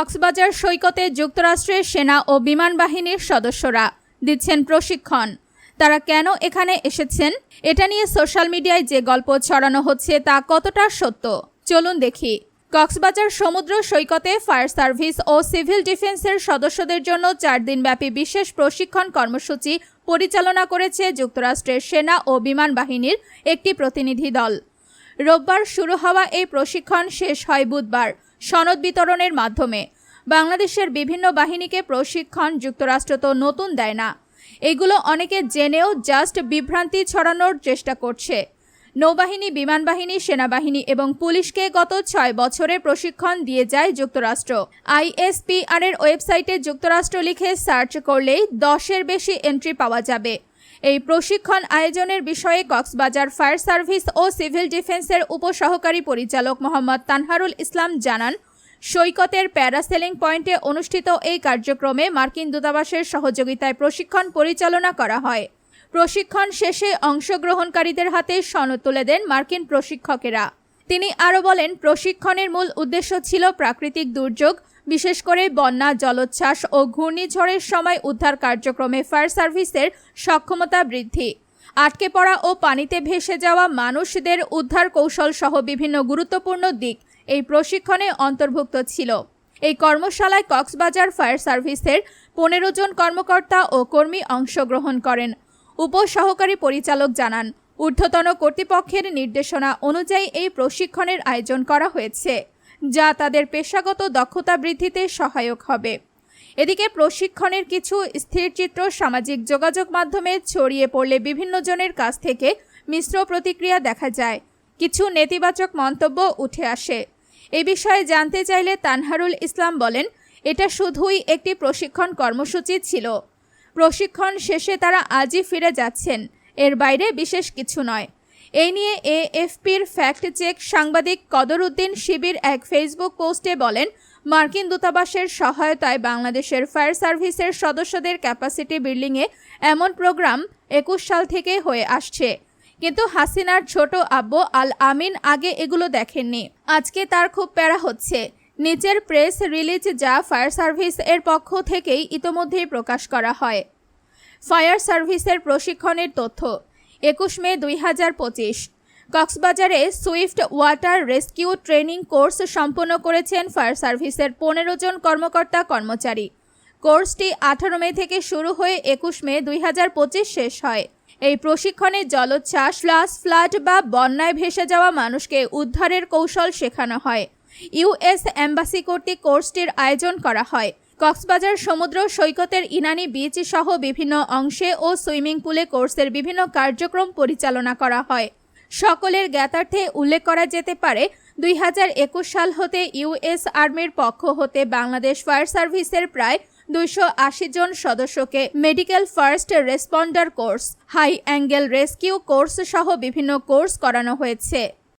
কক্সবাজার সৈকতে যুক্তরাষ্ট্রের সেনা ও বিমান বাহিনীর সদস্যরা দিচ্ছেন প্রশিক্ষণ। তারা কেন এখানে এসেছেন? এটা নিয়ে সোশ্যাল মিডিয়ায় যে গল্প ছড়ানো হচ্ছে তা কতটা সত্য? চলুন দেখি। কক্সবাজার সমুদ্র সৈকতে ফায়ার সার্ভিস ও সিভিল ডিফেন্সের সদস্যদের জন্য চার দিনব্যাপী বিশেষ প্রশিক্ষণ কর্মসূচি পরিচালনা করেছে যুক্তরাষ্ট্রের সেনা ও বিমান বাহিনীর একটি প্রতিনিধি দল। রোববার শুরু হওয়া এই প্রশিক্ষণ শেষ হয় বুধবার। সনদ বিতরণের মাধ্যমে। বাংলাদেশের বিভিন্ন বাহিনীকে প্রশিক্ষণ যুক্তরাষ্ট্র তো নতুন দেয় না। এগুলো অনেকে জেনেও জাস্ট বিভ্রান্তি ছড়ানোর চেষ্টা করছে। নৌবাহিনী বিমান বাহিনী সেনাবাহিনী এবং পুলিশকে গত ছয় বছরে প্রশিক্ষণ দিয়ে যায় যুক্তরাষ্ট্র। আইএসপিআর এর ওয়েবসাইটে যুক্তরাষ্ট্র লিখে সার্চ করলেই দশের বেশি এন্ট্রি পাওয়া যাবে। এই প্রশিক্ষণ আয়োজনের বিষয়ে কক্সবাজার ফায়ার সার্ভিস ও সিভিল ডিফেন্সের উপসহকারী পরিচালক মোহাম্মদ তানহারুল ইসলাম জানান, সৈকতের প্যারাসেলিং পয়েন্টে অনুষ্ঠিত এই কার্যক্রমে মার্কিন দূতাবাসের সহযোগিতায় প্রশিক্ষণ পরিচালনা করা হয়। প্রশিক্ষণ শেষে অংশগ্রহণকারীদের হাতে সনদ তুলে দেন মার্কিন প্রশিক্ষকেরা। তিনি আরও বলেন, প্রশিক্ষণের মূল উদ্দেশ্য ছিল প্রাকৃতিক দুর্যোগ বিশেষ করে বন্যা, জলোচ্ছ্বাস ও ঘূর্ণিঝড়ের সময় উদ্ধার কার্যক্রমে ফায়ার সার্ভিসের সক্ষমতা বৃদ্ধি। আটকে পড়া ও পানিতে ভেসে যাওয়া মানুষদের উদ্ধার কৌশল সহ বিভিন্ন গুরুত্বপূর্ণ দিক এই প্রশিক্ষণে অন্তর্ভুক্ত ছিল। এই কর্মশালায় কক্সবাজার ফায়ার সার্ভিসের পনেরো জন কর্মকর্তা ও কর্মী অংশগ্রহণ করেন। উপসহকারী পরিচালক জানান, ঊর্ধ্বতন কর্তৃপক্ষের নির্দেশনা অনুযায়ী এই প্রশিক্ষণের আয়োজন করা হয়েছে। যা তাদের পেশাগত দক্ষতা বৃদ্ধিতে সহায়ক হবে। এদিকে প্রশিক্ষণের কিছু স্থিরচিত্র সামাজিক যোগাযোগ মাধ্যমে ছড়িয়ে পড়লে বিভিন্ন জনের কাছ থেকে মিশ্র প্রতিক্রিয়া দেখা যায়। কিছু নেতিবাচক মন্তব্য উঠে আসে। এ বিষয়ে জানতে চাইলে তানহারুল ইসলাম বলেন, এটা শুধুই একটি প্রশিক্ষণ কর্মসূচি ছিল। প্রশিক্ষণ শেষে তারা আজই ফিরে যাচ্ছেন। এর বাইরে বিশেষ কিছু নয়। এই নিয়ে এএফপির ফ্যাক্ট চেক সাংবাদিক কদরউদ্দিন শিবির এক ফেসবুক পোস্টে বলেন, মার্কিন দূতাবাসের সহায়তায় বাংলাদেশের ফায়ার সার্ভিসের সদস্যদের ক্যাপাসিটি বিল্ডিংয়ে এমন প্রোগ্রাম একুশ সাল থেকে হয়ে আসছে। কিন্তু হাসিনার ছোট আব্বু আল আমিন আগে এগুলো দেখেননি। আজকে তার খুব প্যারা হচ্ছে। নিচের প্রেস রিলিজ যা ফায়ার সার্ভিস এর পক্ষ থেকেই ইতোমধ্যেই প্রকাশ করা হয়। ফায়ার সার্ভিসের প্রশিক্ষণের তথ্য একুশ মে দুই হাজার পঁচিশ। কক্সবাজারে swift water rescue training course সম্পন্ন করেছেন ফায়ার সার্ভিসের পনেরো জন কর্মকর্তা কর্মচারী। কোর্সটি আঠারো মে থেকে শুরু হয়ে একুশ মে দুই হাজার পঁচিশ শেষ হয়। এই প্রশিক্ষণে জলোচ্ছ্বাস ফ্লাস ফ্লাড বা বন্যায় ভেসে যাওয়া মানুষকে উদ্ধারের কৌশল শেখানো হয়। ইউএস এম্বাসি কর্তৃক কোর্সটির আয়োজন করা হয়। কক্সবাজার সমুদ্র সৈকতের ইনানি বিচ সহ বিভিন্ন অংশে ও সুইমিং পুলে কোর্সের বিভিন্ন কার্যক্রম পরিচালনা করা হয়। সকলের জ্ঞাতার্থে উল্লেখ করা যেতে পারে, দুই হাজার একুশ সাল হতে ইউএস আর্মির পক্ষ হতে বাংলাদেশ ফায়ার সার্ভিসের প্রায় দুইশো আশি জন সদস্যকে medical first responder course, high angle rescue course সহ বিভিন্ন কোর্স করানো হয়েছে।